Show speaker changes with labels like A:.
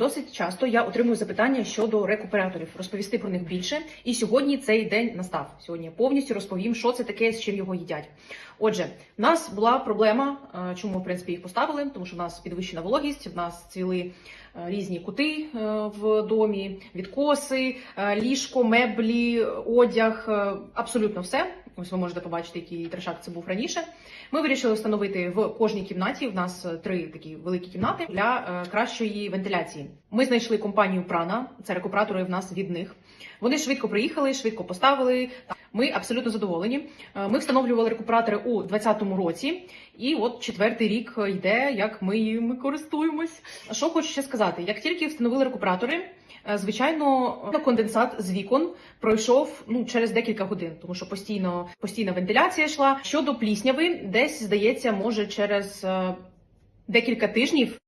A: Досить часто я отримую запитання щодо рекуператорів, розповісти про них більше. І сьогодні цей день настав. Сьогодні я повністю розповім, що це таке, з чим його їдять. Отже, в нас була проблема, е, чому в принципі їх поставили, тому що в нас підвищена вологість, в нас цвіли е, різні кути е, в домі, відкоси, ліжко, меблі, одяг, абсолютно все. Ось ви можете побачити, який трешак це був раніше. Ми вирішили встановити в кожній кімнаті. В нас е, три такі великі кімнати для е, кращої вентиляції. Ми знайшли компанію Прана, це рекуператори в нас від них. Вони швидко приїхали, швидко поставили. Ми абсолютно задоволені. Е, Ми встановлювали рекуператори у 2020 році, і от четвертий рік йде, як ми їм користуємось. Що хочу ще сказати: як тільки встановили рекуператори. Звичайно, конденсат з вікон пройшов ну через декілька годин, тому що постійно постійна вентиляція йшла. Щодо плісняви, десь здається, може через е, декілька тижнів